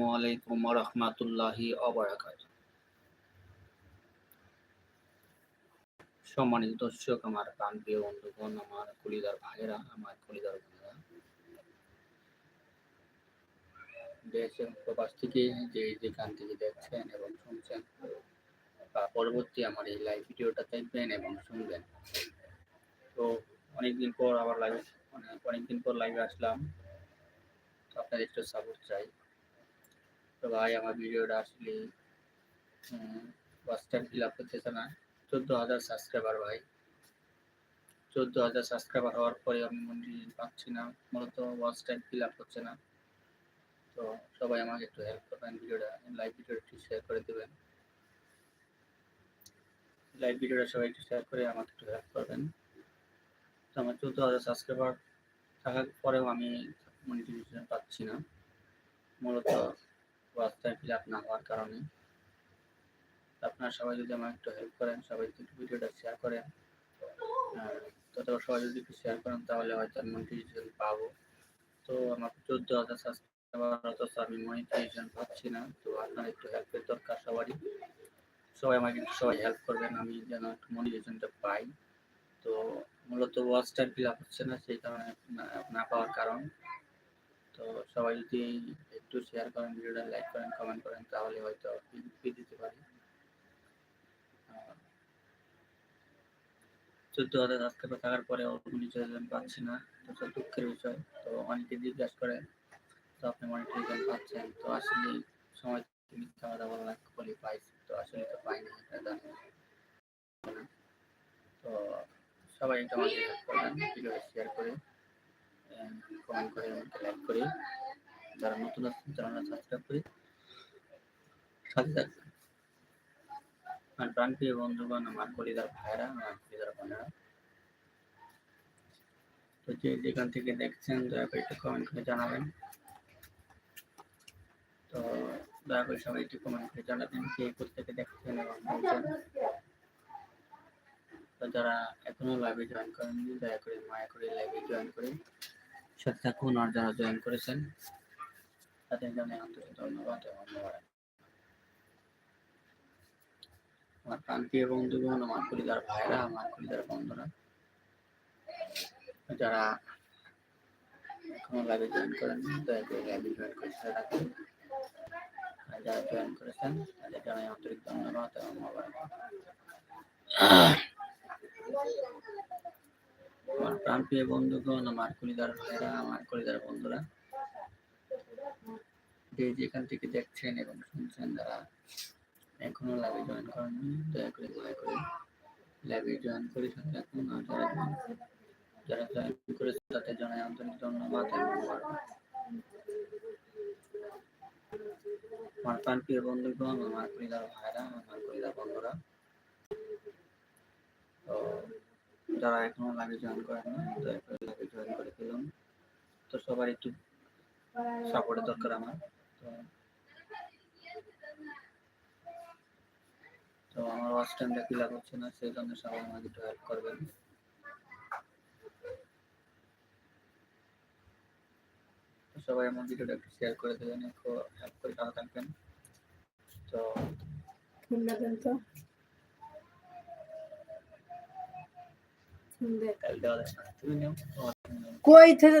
আসসালামু আলাইকুম রহমাতুল্লাহি অবরাকাত সম্মানিত দর্শক, আমার প্রান্তীয় বন্ধুগণ, আমার কলিদার ভাইয়েরা, আমার কলিদার বোনেরা, দেশ প্রবাস থেকে যে যেখান থেকে দেখছেন এবং শুনছেন বা পরবর্তী আমার এই লাইভ ভিডিওটা দেখবেন এবং শুনবেন। তো অনেকদিন পর আবার লাইভ মানে অনেকদিন পর লাইভে আসলাম। আপনাদের একটু সাপোর্ট চাই। তো ভাই, আমার ভিডিওটা আসলে ওয়াচ টাইম ফিল আপ করতেছে না। চোদ্দ হাজার সাবস্ক্রাইবার ভাই। চোদ্দ হাজার সাবস্ক্রাইবার হওয়ার পরে আমি মনিটাইজেশন পাচ্ছি না। মূলত ওয়াচ টাইম ফিল আপ হচ্ছে না। তো সবাই আমাকে একটু হেল্প করবেন ভিডিওটা লাইভ ভিডিওটা একটু শেয়ার করে দেবেন। লাইভ ভিডিওটা সবাই একটু শেয়ার করে আমাকে একটু হেল্প করবেন। তো আমার চোদ্দ হাজার সাবস্ক্রাইবার থাকার পরেও আমি মনিটাইজেশন পাচ্ছি না। মূলত টাইম ফিল না হওয়ার কারণে। আপনারা সবাই যদি আমাকে একটু হেল্প করেন, সবাই যদি ভিডিওটা শেয়ার করেন তত সবাই যদি একটু শেয়ার করেন, তাহলে হয়তো আমি মনিটাইজেশন পাবো। তো আমার চোদ্দ হাজার সাবস্ক্রাইবার অথচ আমি মনিটাইজেশন পাচ্ছি না, তো আপনার একটু হেল্পের দরকার সবারই। সবাই আমাকে একটু সবাই হেল্প করবেন, আমি যেন একটু মনিটাইজেশনটা পাই। তো মূলত ওয়াচ টাইম ফিল আপ হচ্ছে না, সেই কারণে না পাওয়ার কারণ। তো সবাই যদি একটু শেয়ার করেন ভিডিওটা লাইক করেন কমেন্ট করেন, তাহলে হয়তো দিতে পারি। চোদ্দ হাজার সাবস্ক্রাইবার থাকার পরে মনিটাইজেশন পাচ্ছি না তো সব দুঃখের বিষয়। তো অনেকে জিজ্ঞাসা করে, তো আপনি মনিটাইজেশন পাচ্ছেন? তো আসলে সময় মিথ্যা কথা বলা বলি পাইছি। তো আসলে তো পাই না, এটা তো সবাই একটু আমাকে করবেন ভিডিওটা শেয়ার করে কমেন্ট করে লাইক করে। যারা নতুন আসছেন চ্যানেলটা সাবস্ক্রাইব করে, সাথে থাকবেন আমার প্রাণপ্রিয় বন্ধুগণ, আমার পরিবার ভাইরা আমার পরিবার বোনেরা, তো যে যেখান থেকে দেখছেন, দয়া করে একটু কমেন্ট করে জানাবেন। তো দয়া করে সবাই একটু কমেন্ট করে জানাবেন কে থেকে দেখছেন এবং শুনছেন। তো যারা এখনও লাইভে জয়েন করেননি, দয়া করে মায়া করে লাইভে জয়েন করে সাথে থাকুন, আর যারা জয়েন করেছেন তাদের জন্য আন্তরিক ধন্যবাদ এবং আমার প্রান্তীয় বন্ধুগণ, আমার পরিবার ভাইরা, আমার পরিবার বন্ধুরা, যারা এখনও লাইভে জয়েন করেননি, দয়া করে লাইভে জয়েন করে থাকুন। যারা জয়েন করেছেন, তাদের জানাই আন্তরিক ধন্যবাদ এবং মোবারক আমার প্রাণপ্রিয় বন্ধুগণ, আমার কলিদার ভাইরা, আমার কলিদার বন্ধুরা যে যেখান থেকে দেখছেন এবং শুনছেন যারা এখনও লাইভে জয়েন করেননি দয়া করে দয়া করে লাইভে জয়েন করে সাথে এখন আর যারা যারা জয়েন করেছে তাদের জানাই আন্তরিক ধন্যবাদ আমার প্রাণপ্রিয় বন্ধুগণ, আমার কলিদার ভাইরা, আমার কলিদার বন্ধুরা, তো যারা এখনও লাইভে জয়েন করেন না দয়া করে লাইভে জয়েন করে দিলাম তো সবার একটু সাপোর্টের দরকার আমার। তো আমার ওয়াচ টাইমটা আপ হচ্ছে না সেই জন্য সবাই আমাকে একটু হেল্প করবেন। সবাই আমার ভিডিওটা একটু শেয়ার করে দেবেন একটু হেল্প করে টাকা থাকবেন। তো কই থেকে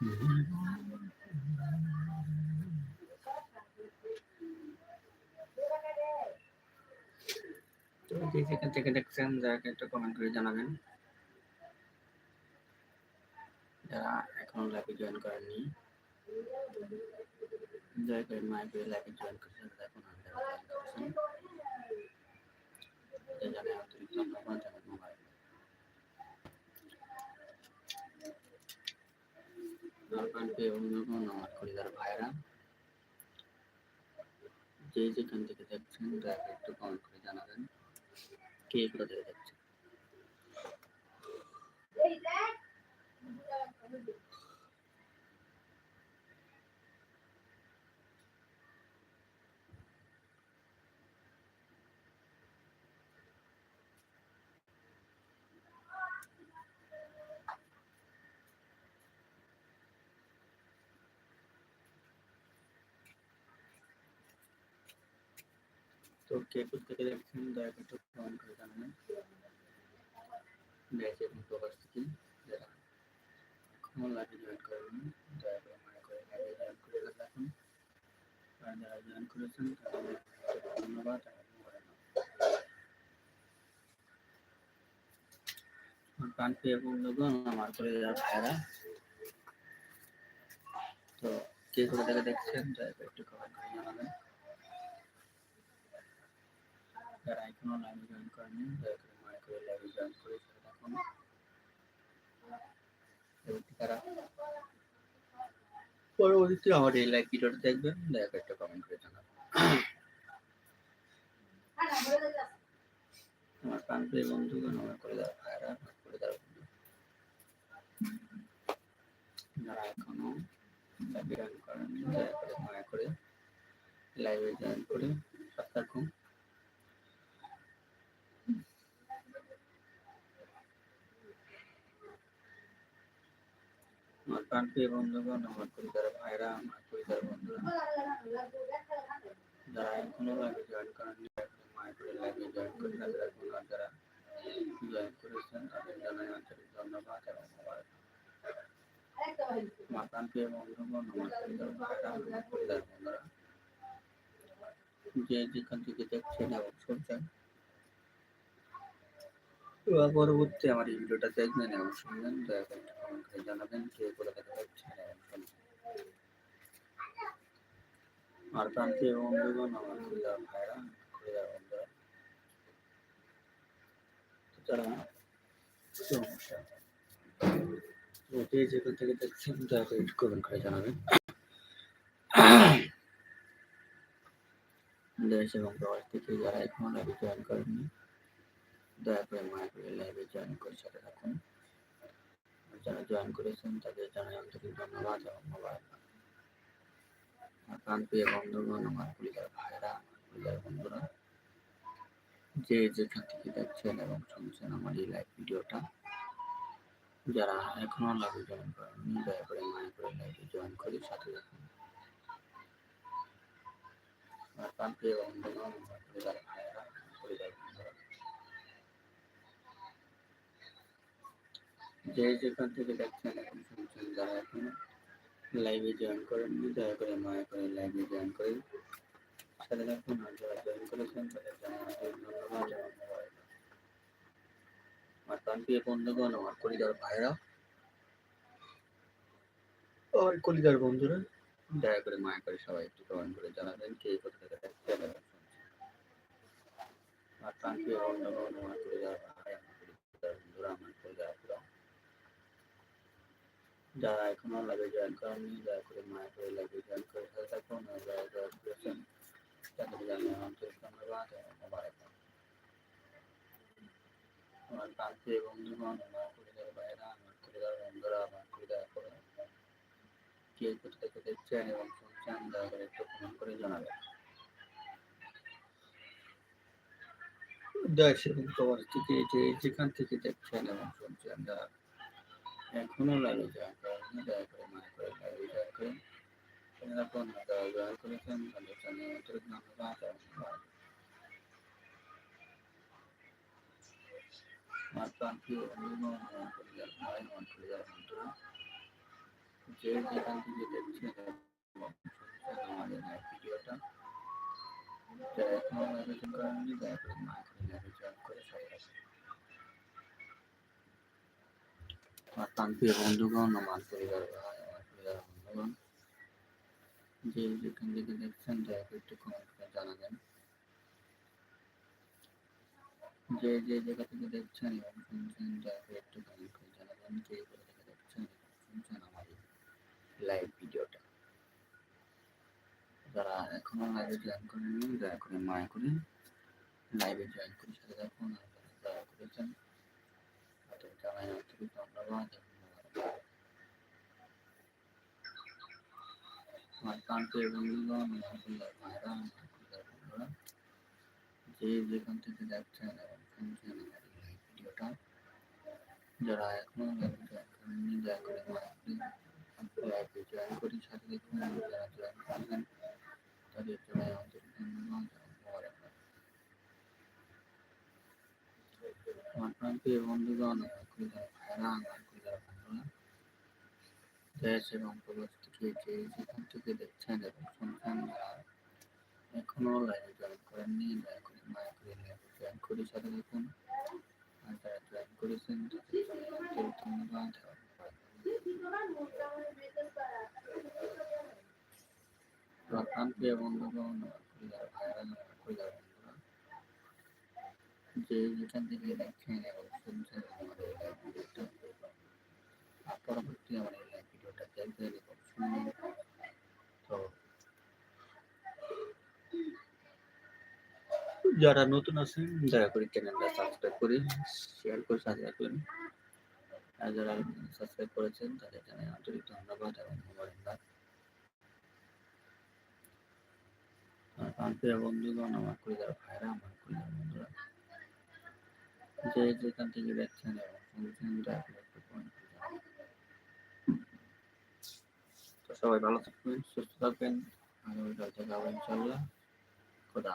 তো যে যেখান থেকে দেখছেন যাকে একটা কমেন্ট করে জানাবেন যারা এখনও লাইভে জয়েন করেননি দয়া করে মাইকে লাইভে জয়েন করছেন এখন আর যারা জয়েন করেছেন তাদের জানাই আন্তরিক ধন্যবাদ জানাই মোবাইল আমার প্রাণপ্রিয় বন্ধুগণ আমার খরিদার ভাইরা যে যেখান থেকে দেখছেন দয়া একটু কমেন্ট করে জানাবেন কে কোথা থেকে দেখছেন তো কে থেকে দেখছেন, দয়া করে কমেন্ট করে জানাবেন। দেশ এবং প্রবাস থেকে যারা এখনও লাইভে জয়েন করেননি, দয়া করে মনে করে লাইভে জয়েন করে রাখুন আর যারা জয়েন করেছেন, তাদের ধন্যবাদ। আমার প্রাণপ্রিয় বন্ধুগণ, আমার করে যারা ভাইরা তো কে কোথা থেকে দেখছেন, দয়া করে একটু কমেন্ট করে জানাবেন। যারা এখনও লাইভে জয়েন করেনি দয়া করে মনে করে লাইভে জয়েন করে থাকুন তারা পরবর্তীতে আমার এই লাইভ ভিডিওটা দেখবেন দয়া করে একটা কমেন্ট করে জানাবেন। আমার প্রাণপ্রিয় বন্ধুগণ, আমার করে দেওয়া ভাইরা, আমার করে দেওয়া বন্ধু যারা এখনও লাইভে জয়েন করেননি, দয়া করে মনে করে লাইভে জয়েন করে সাথে থাকুন প্রাণপ্রিয় বন্ধুগণ আমার পরিবার ভাইরা আমার পরিবার বন্ধুরা। যারা এখনও লাইভে জয়েন করেননি মায়ের করে লাইভে জয়েন করে তাদের এখন আর যারা জয়েন করেছেন, তাদের জানাই আন্তরিক ধন্যবাদ এবং মোবারক। আমার প্রাণপ্রিয় বন্ধুগণ আমার পরিবার ভাইরা আমার পরিবার বন্ধুরা। যে যেখান থেকে দেখছেন এবং শুনছেন বা পরবর্তী আমার এই ভিডিওটা দেখবেন এবং শুনবেন, দয়া করে করে জানাবেন কে কোথা থেকে দেখছেন আর প্রান্তীয় বন্ধুগণ, আমার পরিবার ভাইরা বন্ধুরা তারা যেখান থেকে দেখছেন, দয়া করে কমেন্ট করে জানাবেন। দেশ এবং প্রবাস থেকে যারা এখনও জয়েন করেননি দয়া করে মায়া করে লাইভে জয়েন করে সাথে থাকুন। যারা জয়েন করেছেন, তাদের জানাই আন্তরিক ধন্যবাদ এবং আমার প্রাণপ্রিয় বন্ধুগণ, আমার পরিবার ভাইরা পরিবার বন্ধুরা, যে যেখান থেকে দেখছেন এবং শুনছেন আমার এই লাইভ ভিডিওটা, যারা এখনও লাইভে জয়েন করেননি, দয়া করে মায়া করে লাইভে জয়েন করে সাথে থাকুন। আমার প্রাণপ্রিয় বন্ধুগণ, আমার পরিবার ভাইরা পরিবার যে যেখান থেকে দেখছেন এখন শুনছেন, যারা এখন লাইভে জয়েন করেননি, দয়া করে মায়া করে লাইভে জয়েন করে সাথে থাকুন, আর যারা জয়েন করেছেন, তাদের জানাই আন্তরিক ধন্যবাদ। মোবাইল আমার প্রান্তীয় বন্ধুগণ, আমার কলিদার ভাইরা, আমার কলিদার বন্ধুরা, দয়া করে মায়া করে সবাই একটু কমেন্ট করে জানাবেন কে কোথা থেকে দেখছেন এবং আমার প্রান্তীয় বন্ধুগণ, আমার কলিদার ভাই আমার কলিদার বন্ধুরা, আমার কলিদার পুরা। যারা এখনও লাইভে জয়েন করেননি দয়া করে মায়া করে লাইভে জয়েন করে সাথে থাকুন তাদের জানিয়ে আন্তরিক ধন্যবাদ এবং আমার প্রান্তীয় বন্ধুগণ আমার পরিবার ভাইরা আমার পরিবার বন্ধুরা আমার করে কে কোথা দেখছেন এবং শুনছেন দয়া করে একটু কমেন্ট করে জানাবেন দেশ এবং প্রবাস থেকে যেখান থেকে দেখছেন এবং শুনছেন যারা এখনও লাইভে জয়েন করেননি দয়া করে মনে করে লাইভে জয়েন করেন এখন যারা জয়েন করেছেন তাদের জন্য আন্তরিক ধন্যবাদ। আমার প্রান্তীয় বন্ধুগণ আমার পরিবার, ভাই, আমার পরিবার, বন্ধুরা, যে যেখান থেকে দেখছেন ভিডিওটা, যারা করে মনে করে করে আমার প্রান্তীয় বন্ধুগণ আমার পরিবার বন্ধুগণ যে যেখান থেকে দেখছেন দয়া করে একটু কমেন্ট করে জানাবেন যে যে জায়গা থেকে দেখছেন এবং শুনছেন দয়া করে একটু কমেন্ট করে জানাবেন কে কোথা থেকে দেখছেন শুনছেন আমার লাইভ ভিডিওটা যারা এখনও লাইভে জয়েন করেননি দয়া করে মায়া করে লাইভে জয়েন করে সাথে থাকুন আর যারা করেছেন যে যেখান থেকে দেখছেন যারা এখনও জয়েন দয়া করে জয়েন করি সাথে দেখুন যারা জয়েন করেছেন তাদের জানাই আন্তরিক ধন্যবাদ এবং মোবারকবাদ। আমার প্রান্তীয় বন্ধুগণ আমার কুইলার ভাইরা, আমার বন্ধুরা, দেশ এবং প্রবাস থেকে যে যেখান থেকে দেখছেন এবং শুনছেন এখনও লাইভে জয়েন করেননি। দয়া করে মায়া করে লাইভে জয়েন করে সাথে দেখুন আর যারা জয়েন করেছেন তাদের জানাই আন্তরিক ধন্যবাদ এবং মোবারকবাদ। আমার প্রান্তীয় বন্ধুগণ আমার কুইলার ভাইরা আমার কুইলার বন্ধুরা যে যেখান থেকে দেখছেন এবং শুনছেন আমার এই লাইভ ভিডিওটা আর পরবর্তী আমার এই লাইভ ভিডিওটা দেখবেন এবং শুনবেন তো যারা নতুন আছেন, দয়া করে চ্যানেলটা সাবস্ক্রাইব করে শেয়ার করে সাথে রাখবেন আর যারা সাবস্ক্রাইব করেছেন, তাদের জানাই আন্তরিক ধন্যবাদ এবং মোবারকবাদ আমার বন্ধুগণ, আমার কুড়িদার ভাইরা, আমার কুড়িদার বন্ধুরা, যে যেখান থেকে দেখছেন। তো সবাই ভালো থাকবেন, সুস্থ থাকবেন, আগামীকাল থেকে আবার ইনশাল্লাহ খোদা